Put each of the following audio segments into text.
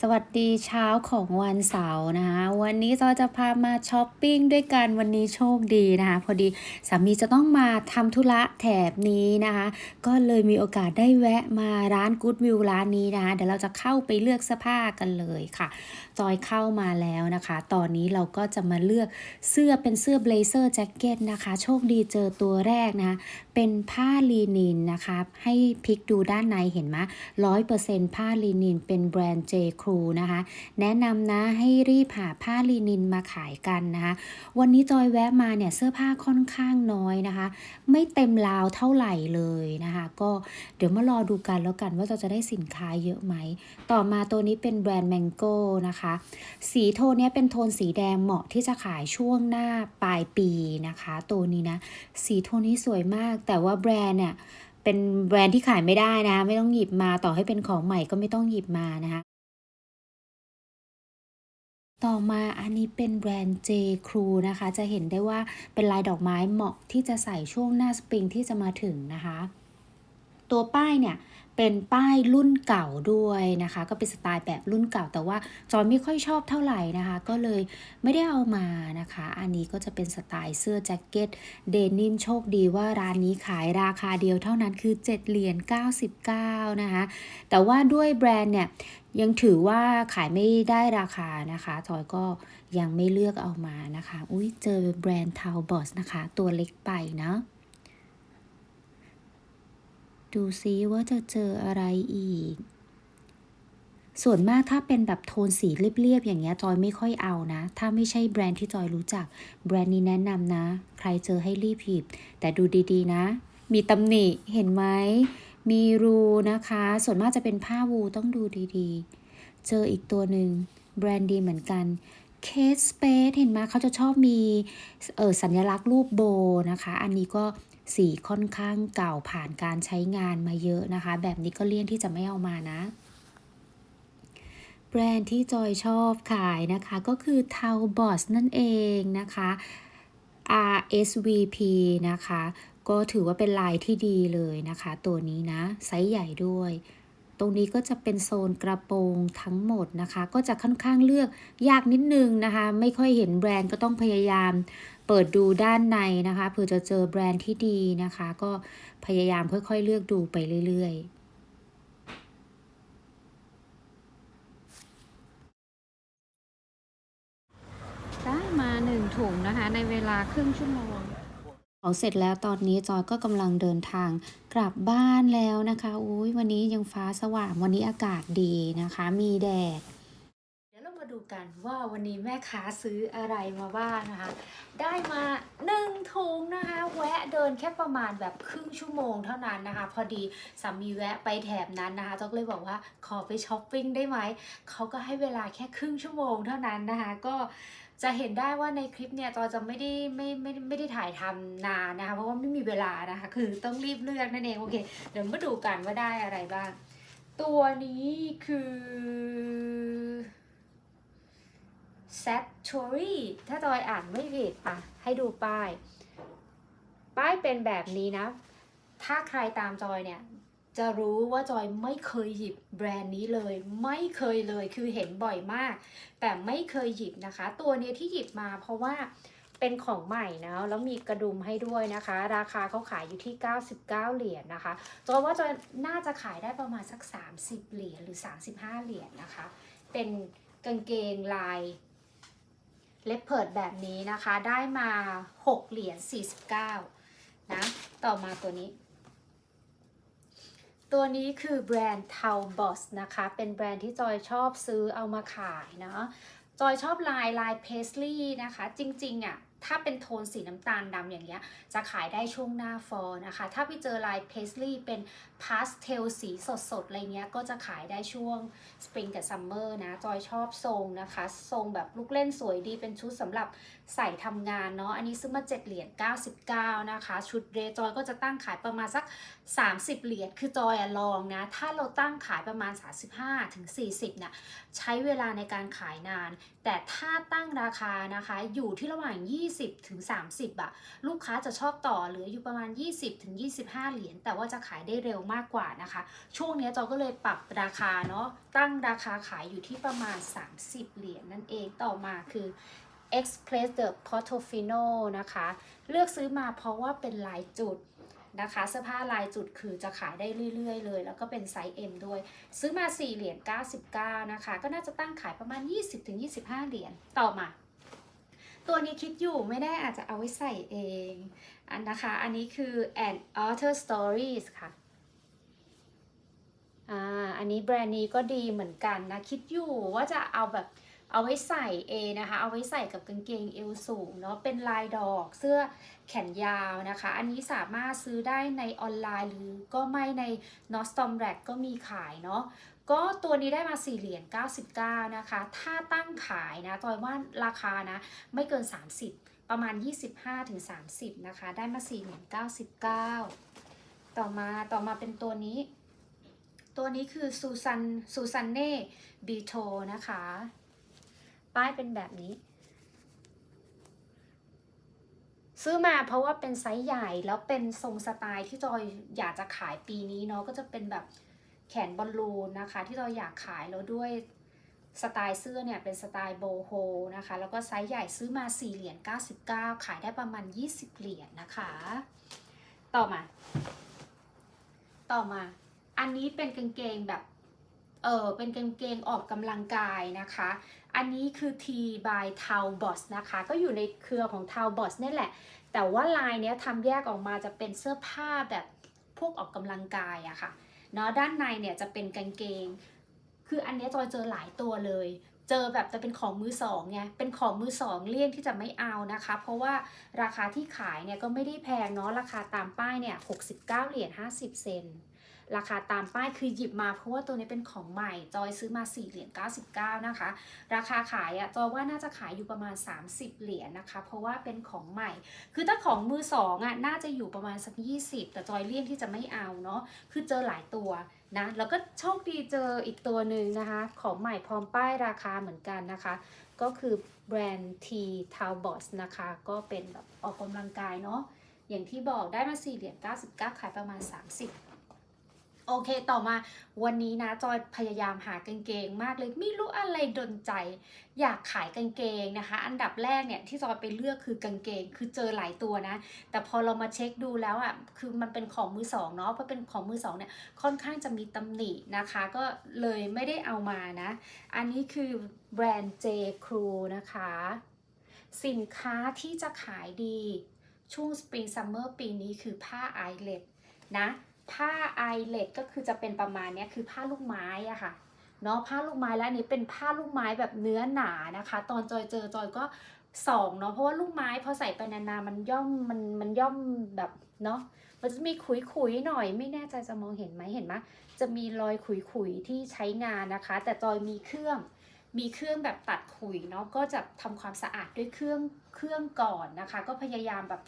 สวัสดีเช้าของวันเสาร์นะคะ วันนี้จอยจะพามาช้อปปิ้งด้วยกันวันนี้โชคดีนะคะ พอดีสามีจะต้องมาทำธุระแถบนี้นะคะ ก็เลยมีโอกาสได้แวะมาร้านกู๊ดวิวร้านนี้นะคะเดี๋ยวเราจะเข้าไปเลือกเสื้อผ้ากันเลยค่ะ จอยเข้ามาแล้วนะคะ ตอนนี้เราก็จะมาเลือกเสื้อเป็นเสื้อเบลเซอร์แจ็คเก็ตนะคะ โชคดีเจอตัวแรกนะคะเป็นผ้าลีนินนะคะให้พลิกดูด้านในเห็นไหมร้อยเปอร์เซ็นต์ผ้าลีนินเป็นแบรนด์เจ J. Crew นะคะ แนะนำนะให้รีบหาผ้าลีนินมาขายกันนะคะ วันนี้จอยแวะมาเนี่ยเสื้อผ้าค่อนข้างน้อยนะคะ ไม่เต็มราวเท่าไหร่เลยนะคะ ก็เดี๋ยวมารอดูกันแล้วกันว่าเราจะได้สินค้าเยอะไหม ต่อมาตัวนี้เป็นแบรนด์ Mango นะคะ สีโทนนี้เป็นโทนสีแดงเหมาะที่จะขายช่วงหน้าปลายปีนะคะ ตัวนี้นะ สีโทนนี้สวยมาก แต่ว่าแบรนด์เนี่ยเป็นแบรนด์ที่ขายไม่ได้นะคะไม่ต้องหยิบมาต่อให้เป็นของใหม่ก็ไม่ต้องหยิบมานะคะ ต่อมาอันนี้เป็นแบรนด์ J. Crew นะคะ จะเห็นได้ว่าเป็นลายดอกไม้เหมาะที่จะใส่ช่วงหน้าสปริงที่จะมาถึงนะคะ ตัวป้ายเนี่ย เป็นป้ายรุ่นเก่าด้วยนะคะ ก็เป็นสไตล์แบบรุ่นเก่า แต่ว่าจอยไม่ค่อยชอบเท่าไหร่นะคะ ก็เลยไม่ได้เอามานะคะ อันนี้ก็จะเป็นสไตล์เสื้อแจ็คเก็ตเดนิมโชคดีว่าร้านนี้ขายราคาเดียวเท่านั้นคือ7เหรียญ99 นะคะ แต่ว่าด้วยแบรนด์เนี่ยยังถือว่าขายไม่ได้ราคานะคะจอยก็ยังไม่เลือกเอามานะคะ อุ้ยเจอแบรนด์ทาวบอสนะคะ ตัวเล็กไปเนาะ ดูซิว่าจะเจออะไรอีก ส่วนมากถ้าเป็นแบบโทนสีเรียบๆอย่างเงี้ยจอยไม่ค่อยเอานะ ถ้าไม่ใช่แบรนด์ที่จอยรู้จัก แบรนด์นี้แนะนำนะ ใครเจอให้รีบหยิบ แต่ดูดีๆนะ มีตำหนิเห็นไหม มีรูนะคะ ส่วนมากจะเป็นผ้าวูต้องดูดีๆ เจออีกตัวหนึ่งแบรนด์ดีเหมือนกันเคสสเปซเห็นไหมเขาจะชอบมีเออสัญลักษณ์รูปโบนะคะ อันนี้ก็ สีค่อนข้างเก่าผ่านการใช้งานมาเยอะนะคะ แบบนี้ก็เลี่ยงที่จะไม่เอามานะ แบรนด์ที่จอยชอบขายนะคะก็คือ t a l b o s นั่นเองนะคะ RSVP นะคะ ก็ถือว่าเป็นลายที่ดีเลยนะคะ ตัวนี้นะ ไซส์ใหญ่ด้วยตรงนี้ก็จะเป็นโซนกระโปรงทั้งหมดนะคะ ก็จะค่อนข้างเลือกยากนิดนึงนะคะ ไม่ค่อยเห็นแบรนด์ก็ต้องพยายาม เปิดดูด้านในนะคะเผื่อจะเจอแบรนด์ที่ดีนะคะ ก็พยายามค่อยๆ เลือกดูไปเรื่อยๆได้มาหนึ่งถุงนะคะ ในเวลาครึ่งชั่วโมงของเสร็จแล้วตอนนี้จอยก็กำลังเดินทางกลับบ้านแล้วนะคะอุ้ยวันนี้ยังฟ้าสว่างวันนี้อากาศดีนะคะ มีแดดเดูกันว่าวันนี้แม่ค้าซื้ออะไรมาบ้างนะคะ ได้มาหนึ่งถุงนะคะ แวะเดินแค่ประมาณแบบครึ่งชั่วโมงเท่านั้นนะคะ พอดีสามีแวะไปแถบนั้นนะคะจอยก็เลยบอกว่าขอไปช้อปปิ้งได้ไหมเขาก็ให้เวลาแค่ครึ่งชั่วโมงเท่านั้นนะคะก็จะเห็นได้ว่าในคลิปเนี่ยจอยจะไม่ได้ไม่ไม่ไม่ได้ถ่ายทำนานนะคะเพราะว่าไม่มีเวลานะคะ คือต้องรีบเลือกนั่นเองโอเค เดี๋ยวมาดูกันว่าได้อะไรบ้าง ตัวนี้คือ s a t o r y ถ้าจอยอ่านไม่ผิดอะ ให้ดูป้าย ป้ายเป็นแบบนี้นะ ถ้าใครตามจอยเนี่ย จะรู้ว่าจอยไม่เคยหยิบแบรนด์นี้เลย ไม่เคยเลยคือเห็นบ่อยมาก แต่ไม่เคยหยิบนะคะ ตัวเนี้ยที่หยิบมาเพราะว่าเป็นของใหม่นะแล้วมีกระดุมให้ด้วยนะคะ ราคาเขาขายอยู่ที่ 99 เหรียญนะคะจอยว่าจอยน่าจะขายได้ประมาณสัก 30 เหรียญหรือ 35 เหรียญนะคะ เป็นกางเกงลาย เล็บเพิดแบบนี้นะคะได้มา 6 เหรียญ 49 นะ ต่อมาตัวนี้ ตัวนี้คือแบรนด์ t a l b o s นะคะ เป็นแบรนด์ที่จอยชอบซื้อเอามาขายเนาะจอยชอบลายลายเพสลีย์นะคะ จริงๆอะ่ะ ถ้าเป็นโทนสีน้ำตาลดำอย่างเงี้ย จะขายได้ช่วงหน้าฟอลนะคะ ถ้าไปเจอลายเพสลี่เป็นพาสเทลสีสดๆ อะไรเงี้ย ก็จะขายได้ช่วงสปริงกับซัมเมอร์นะ จอยชอบทรงนะคะ ทรงแบบลูกเล่นสวยดีเป็นชุดสำหรับใส่ทำงานเนาะ อันนี้ซื้อมา 7 เหรียญ 99 นะคะ ชุดเรจอยก็จะตั้งขายประมาณสัก 30 เหรียญ คือจอยอะลองนะ ถ้าเราตั้งขายประมาณ 35ถึง40เนี่ยใช้เวลาในการขายนาน แต่ถ้าตั้งราคานะคะอยู่ที่ระหว่าง 20ถึง30อะลูกค้าจะชอบต่อเหลืออยู่ประมาณ 20ถึง25 เหรียญ แต่ว่าจะขายได้เร็วมากกว่านะคะ ช่วงนี้จอยก็เลยปรับราคาเนาะ ตั้งราคาขายอยู่ที่ประมาณ 30 เหรียญนั่นเอง ต่อมาคือ Express the Portofino นะคะ เลือกซื้อมาเพราะว่าเป็นลายจุดนะคะ เสื้อผ้าลายจุดคือจะขายได้เรื่อยๆเลย แล้วก็เป็นไซส์ M ด้วย ซื้อมา 4 เหรียญ99 นะคะ ก็น่าจะตั้งขายประมาณ 20-25 เหรียญต่อมา ตัวนี้คิดอยู่ไม่ได้อาจจะเอาไว้ใส่เองอันนะคะ อันนี้คือ an author stories ค่ะอ่าอันนี้แบรนด์นี้ก็ดีเหมือนกันนะ คิดอยู่ว่าจะเอาแบบ เอาไว้ใส่เอนะคะ เอาไว้ใส่กับกางเกงเอวสูงเนาะ เป็นลายดอกเสื้อแขนยาวนะคะ อันนี้สามารถซื้อได้ในออนไลน์หรือก็ไม่ใน n o s t o m r a c ก็มีขายเนาะก็ตัวนี้ได้มา 4 เหรียญ 99 นะคะ ถ้าตั้งขายนะจอยว่าราคานะ ไม่เกิน 30 ประมาณ 25-30 นะคะ ได้มา 4 เหรียญ 99 ต่อมาต่อมาเป็นตัวนี้ ตัวนี้คือซูซันซูซันเน่บีโทนะคะ ป้ายเป็นแบบนี้ ซื้อมาเพราะว่าเป็นไซส์ใหญ่แล้วเป็นทรงสไตล์ที่จอยอยากจะขายปีนี้เนาะก็จะเป็นแบบแขนบอลลูนนะคะ ที่จอยอยากขายแล้วด้วยสไตล์เสื้อเนี่ยเป็นสไตล์โบโฮนะคะ แล้วก็ไซส์ใหญ่ซื้อมา 4 เหรียญ99 ขายได้ประมาณ 20 เหรียญนะคะ ต่อมา ต่อมา อันนี้เป็นกางเกงแบบ เออเป็นกางเกงออกกำลังกายนะคะ อันนี้คือ T by t a l b o s นะคะ ก็อยู่ในเครือของ t a l b o s นี่แหละ แต่ว่าลายเนี้ยทำแยกออกมาจะเป็นเสื้อผ้าแบบพวกออกกำลังกายอะค่ะเนาะด้านในเนี่ยจะเป็นกางเกง คืออันนี้จอยเจอหลายตัวเลย เจอแบบจะเป็นของมือสองไง เป็นของมือสองเลี่ยงที่จะไม่เอานะคะ เพราะว่าราคาที่ขายเนี่ยก็ไม่ได้แพงเนาะ ราคาตามป้ายเนี่ย69 เหรียญ50 เซน ราคาตามป้ายคือหยิบมาเพราะว่าตัวนี้เป็นของใหม่ จอยซื้อมา4เหรียญ99 นะคะ ราคาขายอะจอยว่าน่าจะขายอยู่ประมาณ 30 เหรียญนะคะ เพราะว่าเป็นของใหม่ คือถ้าของมือสองอะน่าจะอยู่ประมาณสัก 20 แต่จอยเลี่ยงที่จะไม่เอาเนาะคือเจอหลายตัวนะแล้วก็โชคดีเจออีกตัวหนึ่งนะคะ ของใหม่พร้อมป้ายราคาเหมือนกันนะคะ ก็คือแบรนด์ T t a l b o s นะคะ ก็เป็นแบบออกกำลังกายเนาะอย่างที่บอกได้มา4เหรียญ99 ขายประมาณ 30 โอเคต่อมาวันนี้นะจอยพยายามหากางเกงมากเลยไม่รู้อะไรดนใจ อยากขายกางเกงนะคะ อันดับแรกเนี่ยที่จอยไปเลือกคือกางเกงคือเจอหลายตัวนะ แต่พอเรามาเช็คดูแล้วอะคือมันเป็นของมือสองเนาะเพราะเป็นของมือสองเนี่ยค่อนข้างจะมีตำหนินะคะ ก็เลยไม่ได้เอามานะ อันนี้คือแบรนด์ J Crew นะคะ สินค้าที่จะขายดีช่วง Spring Summer ปีนี้คือผ้าไอเล็ดนะ ผ้าไอเลดก็คือจะเป็นประมาณนี้คือผ้าลูกไม้อะค่ะเนาะผ้าลูกไม้แล้วอันนี้เป็นผ้าลูกไม้แบบเนื้อหนานะคะ ตอนจอยเจอจอยก็สองเนาะเพราะว่าลูกไม้พอใส่ไปนานๆมันย่อมมันมันย่อมแบบเนาะมันจะมีขุยๆหน่อย ไม่แน่ใจจะมองเห็นไหมเห็นไหมจะมีรอยขุยๆที่ใช้งานนะคะ แต่จอยมีเครื่องมีเครื่องแบบตัดขุยเนาะก็จะทำความสะอาดด้วยเครื่องเครื่องก่อนนะคะ ก็พยายามแบบ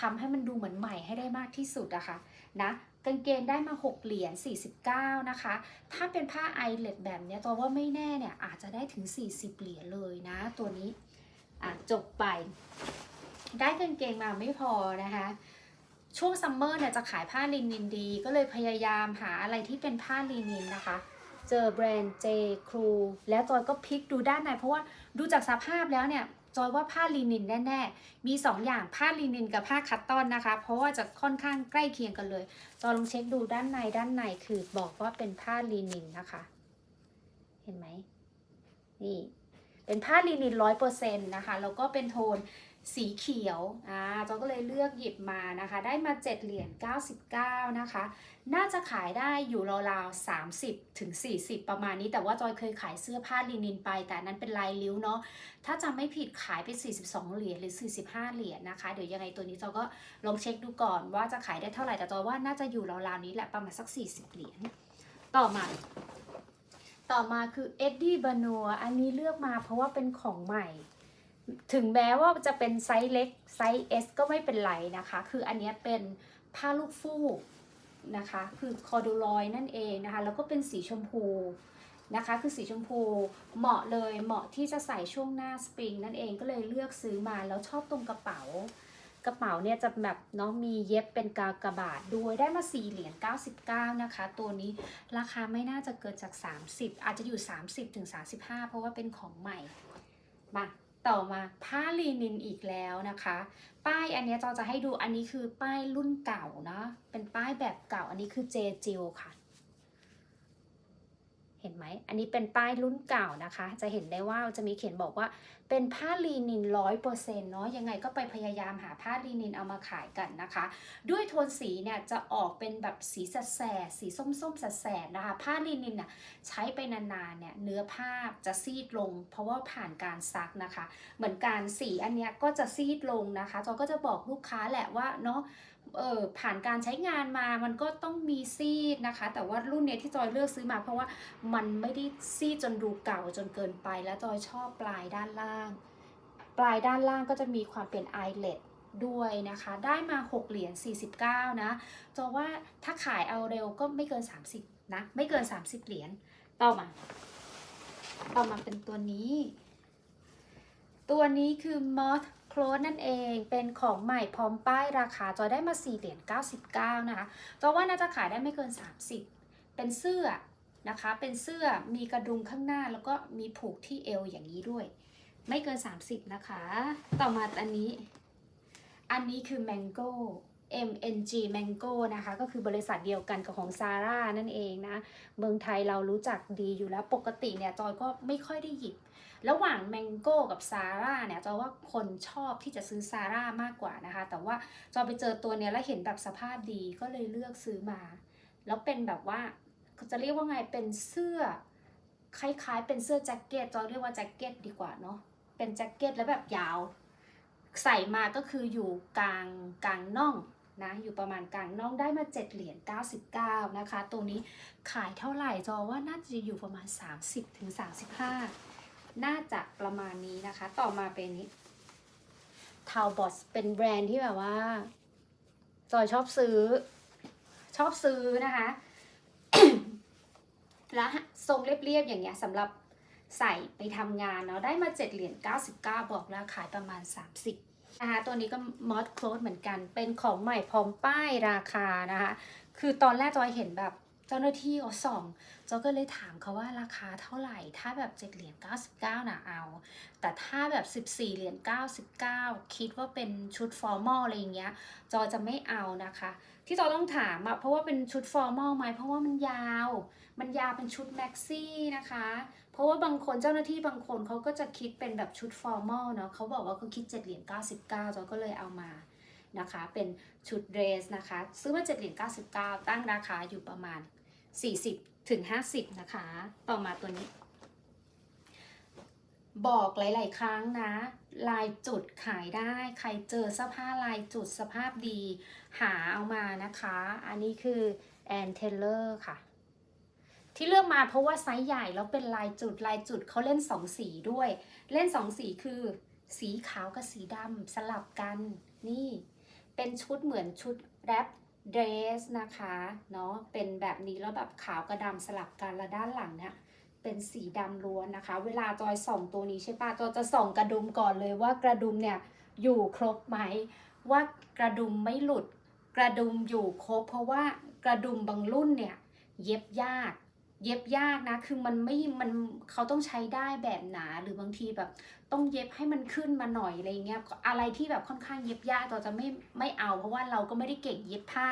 ทำให้มันดูเหมือนใหม่ให้ได้มากที่สุดอะค่ะนะ กางเกงได้มา 6 เหรียญ 49 นะคะ ถ้าเป็นผ้าไอเล็ดแบบเนี้ยตัวว่าไม่แน่เนี่ยอาจจะได้ถึง 40 เหรียญเลยนะ ตัวนี้อะจบไป ได้กางเกงมาไม่พอนะคะ ช่วงซัมเมอร์เนี่ยจะขายผ้าลินินดี ก็เลยพยายามหาอะไรที่เป็นผ้าลินินนะคะ เจอแบรนด์ J Crew แล้วจอยก็พลิกดูด้านในเพราะว่าดูจากสภาพแล้วเนี่ย จอยว่าผ้าลินินแน่ๆ มี 2 อย่างผ้าลินินกับผ้าคัตตอนนะคะ เพราะว่าจะค่อนข้างใกล้เคียงกันเลย จอยลองเช็คดูด้านในด้านในคือบอกว่าเป็นผ้าลินินนะคะ เห็นไหมนี่ เป็นผ้าลินินร้อยเปอร์เซ็นต์นะคะ แล้วก็เป็นโทน สีเขียว อ่าจอก็เลยเลือกหยิบมานะคะ ได้มา 7 เหรียญ 99 นะคะ น่าจะขายได้อยู่ราวๆ 30 ถึง 40 ประมาณนี้ แต่ว่าจอยเคยขายเสื้อผ้าลินินไป แต่นั้นเป็นลายริ้วเนาะ ถ้าจำไม่ผิดขายไป 42 เหรียญหรือ 45 เหรียญนะคะ เดี๋ยวยังไงตัวนี้จอก็ลองเช็คดูก่อนว่าจะขายได้เท่าไหร่ แต่จอว่าน่าจะอยู่ราวๆนี้แหละ ประมาณสัก 40 เหรียญ ต่อมาต่อมาคือเอ็ดดี้บานัวอันนี้เลือกมาเพราะว่าเป็นของใหม่ ถึงแม้ว่าจะเป็นไซส์เล็กไซส์ S ก็ไม่เป็นไรนะคะ คืออันนี้เป็นผ้าลูกฟูกนะคะ คือคอดูลอยนั่นเองนะคะ แล้วก็เป็นสีชมพูนะคะ คือสีชมพูเหมาะเลยเหมาะที่จะใส่ช่วงหน้าสปริงนั่นเองก็เลยเลือกซื้อมาแล้วชอบตรงกระเป๋ากระเป๋าเนี่ยจะแบบเนาะมีเย็บเป็นกากระบาทด้วยได้มา4เหรียญ99 นะคะ ตัวนี้ราคาไม่น่าจะเกินจาก 30 อาจจะอยู่ 30ถึง35 เพราะว่าเป็นของใหม่มา ต่อมาผ้าลีนินอีกแล้วนะคะ ป้ายอันนี้จอจะให้ดูอันนี้คือป้ายรุ่นเก่าเนาะเป็นป้ายแบบเก่าอันนี้คือเจจิลค่ะ เห็นไหม อันนี้เป็นป้ายรุ่นเก่านะคะ จะเห็นได้ว่าจะมีเขียนบอกว่าเป็นผ้าลีนินร้อยเปอร์เซ็นต์เนาะ ยังไงก็ไปพยายามหาผ้าลีนินเอามาขายกันนะคะ ด้วยโทนสีเนี่ยจะออกเป็นแบบสีสแสดสีส้มๆแสดนะคะ ผ้าลีนินน่ะใช้ไปนานๆเนี่ยเนื้อผ้าจะซีดลง เพราะว่าผ่านการซักนะคะ เหมือนการสีอันเนี้ยก็จะซีดลงนะคะจอก็จะบอกลูกค้าแหละว่าเนาะ เออผ่านการใช้งานมามันก็ต้องมีซีดนะคะ แต่ว่ารุ่นเนี้ยที่จอยเลือกซื้อมา เพราะว่ามันไม่ได้ซีดจนดูเก่าจนเกินไป แล้วจอยชอบปลายด้านล่าง ปลายด้านล่างก็จะมีความเป็นไอเลดด้วยนะคะ ได้มา 6 เหรียญ 49 นะจอว่าถ้าขายเอาเร็วก็ไม่เกิน 30 นะ ไม่เกิน 30 เหรียญต่อมา ต่อมาเป็นตัวนี้ ตัวนี้คือ Moth Clothes นั่นเองเป็นของใหม่พร้อมป้ายราคาจอยได้มา4เหรียญ99 นะคะจอยว่าน่าจะขายได้ไม่เกิน 30 เป็นเสื้อนะคะ เป็นเสื้อมีกระดุมข้างหน้าแล้วก็มีผูกที่เอวอย่างนี้ด้วย ไม่เกิน 30 นะคะ ต่อมาอันนี้ อันนี้คือ Mango MNG Mango นะคะ ก็คือบริษัทเดียวกันกับของซาร่านั่นเองนะ เมืองไทยเรารู้จักดีอยู่แล้วปกติเนี่ย จอยก็ไม่ค่อยได้หยิบ ระหว่าง Mango กับซาร่าเนี่ยจอว่าคนชอบที่จะซื้อซาร่ามากกว่านะคะ แต่ว่าจอไปเจอตัวเนี้ยแล้วเห็นแบบสภาพดีก็เลยเลือกซื้อมา แล้วเป็นแบบว่าจะเรียกว่าไงเป็นเสื้อคล้ายๆ เป็นเสื้อแจ็คเก็ตจอเรียกว่าแจ็คเก็ตดีกว่าเนาะเป็นแจ็คเก็ตแล้วแบบยาว ใส่มาก็คืออยู่กลางกลางน่องนะอยู่ประมาณกลางน่องได้มา 7 เหรียญ99 นะคะตัวนี้ขายเท่าไหร่จอว่าน่าจะอยู่ประมาณ 30ถึง35 น่าจะประมาณนี้นะคะ ต่อมาเป็นนี้ทาวบอสเป็นแบรนด์ที่แบบว่าจอยชอบซื้อ ชอบซื้อนะคะแล้วทรงเรียบๆอย่างเงี้ยสำหรับใส่ไปทำงานเนาะได้มา 7 เหรียญ99 บอกแล้วขายประมาณ 30นะคะตัวนี้ก็มอสโคล t เหมือนกัน เป็นของใหม่พร้อมป้ายราคานะคะ คือตอนแรกจอยเห็นแบบเจ้าหน้าที่เขาส่องเจอยก็เลยถามเขาว่าราคาเท่าไหร่ ถ้าแบบ7เหรียญ99นะเอา แต่ถ้าแบบ 14 เหรียญ99 คิดว่าเป็นชุดฟอร์มอลอะไรอย่างเงี้ย จอจะไม่เอานะคะ ที่จอต้องถามอะเพราะว่าเป็นชุดฟอร์มอลไหมเพราะว่ามันยาว มันยาวเป็นชุดแม็กซี่นะคะ เพราะว่าบางคนเจ้าหน้าที่บางคนเขาก็จะคิดเป็นแบบชุดฟอร์มอลเนาะเขาบอกว่าเขาคิด7เหรียญ99จอก็เลยเอามานะคะ เป็นชุดเดรสนะคะ ซื้อมา7เหรียญ99 ตั้งราคาอยู่ประมาณ 40ถึง50 นะคะ ต่อมาตัวนี้ บอกหลาย ๆ ครั้งนะ ลายจุดขายได้ ใครเจอเสื้อผ้าลายจุดสภาพดี หาเอามานะคะ อันนี้คือแอนเทเลอร์ค่ะ ที่เลือกมาเพราะว่าไซส์ใหญ่แล้วเป็นลายจุดลายจุดเขาเล่นสองสีด้วย เล่นสองสีคือ สีขาวกับสีดำสลับกันนี่ เป็นชุดเหมือนชุดแรป เดรสนะคะเนาะเป็นแบบนี้แล้วแบบขาวกับดำสลับกันแล้วด้านหลังเนี่ยเป็นสีดำล้วนนะคะ เวลาจอยส่องตัวนี้ใช่ปะจอยจะส่องกระดุมก่อนเลยว่ากระดุมเนี่ยอยู่ครบไหม ว่ากระดุมไม่หลุด กระดุมอยู่ครบ เพราะว่ากระดุมบางรุ่นเนี่ยเย็บยาก เย็บยากนะ คือมันไม่ มันเขาต้องใช้ได้แบบหนาหรือบางทีแบบ ต้องเย็บให้มันขึ้นมาหน่อยอะไรเงี้ยอะไรที่แบบค่อนข้างเย็บยากเราจะไม่ไม่เอา เพราะว่าเราก็ไม่ได้เก่งเย็บผ้า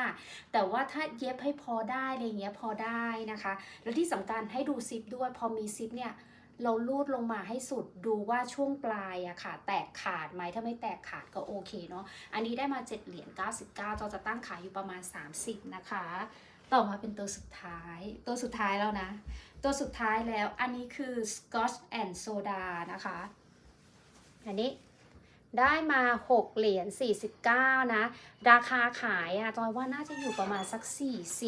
แต่ว่าถ้าเย็บให้พอได้อะไรเงี้ยพอได้นะคะ แล้วที่สำคัญให้ดูซิปด้วยพอมีซิปเนี่ยเราลูดลงมาให้สุดดูว่าช่วงปลายอะค่ะ แตกขาดไหมถ้าไม่แตกขาดก็โอเคเนาะอันนี้ได้มา 7 เหรียญ99เราจะตั้งขายอยู่ประมาณ 30 นะคะ ต่อมาเป็นตัวสุดท้าย ตัวสุดท้ายแล้วนะ ตัวสุดท้ายแล้วอันนี้คือ Scotch and Soda นะคะ อันนี้ได้มา6เหรียญ49 นะ ราคาขายอะจอยว่าน่าจะอยู่ประมาณสัก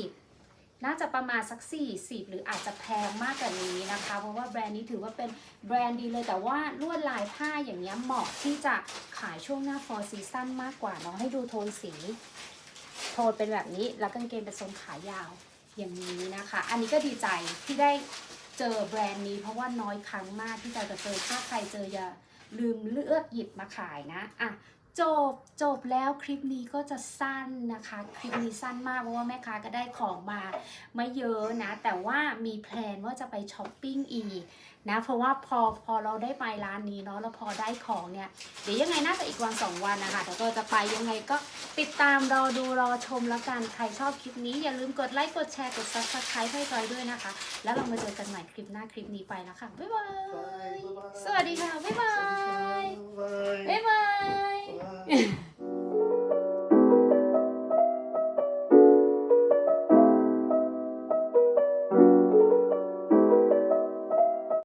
40 น่าจะประมาณสัก 40 หรืออาจจะแพงมากกว่านี้นะคะ เพราะว่าแบรนด์นี้ถือว่าเป็นแบรนด์ดีเลยแต่ว่าลวดลายผ้าอย่างเงี้ยเหมาะที่จะขายช่วงหน้า fall season มากกว่าเนาะให้ดูโทนสี โทนเป็นแบบนี้แล้วกางเกงเป็นทรงขายาวอย่างนี้นะคะ อันนี้ก็ดีใจที่ได้เจอแบรนด์นี้ เพราะว่าน้อยครั้งมากที่จะจะเจอถ้าใครเจออย่า ลืมเลือกหยิบมาขายนะอะจบจบแล้วคลิปนี้ก็จะสั้นนะคะ คลิปนี้สั้นมากเพราะว่าแม่ค้าก็ได้ของมาไม่เยอะนะ แต่ว่ามีแพลนว่าจะไปช้อปปิ้งอีก นะเพราะว่าพอพอเราได้ไปร้านนี้เนาะแล้วพอได้ของเนี่ยเดี๋ยวยังไงน่าจะอีกวันสองวันนะคะเดี๋ยวก็จะไปยังไงก็ติดตามรอดูรอชมแล้วกันใครชอบคลิปนี้อย่าลืมกดไลค์กดแชร์กด subscribe ให้จอยด้วยนะคะ แล้วเรามาเจอกันใหม่คลิปหน้าคลิปนี้ไปแล้วค่ะบ๊ายบายสวัสดีค่ะบ๊ายบาย Bye. บ๊ายบาย Bye.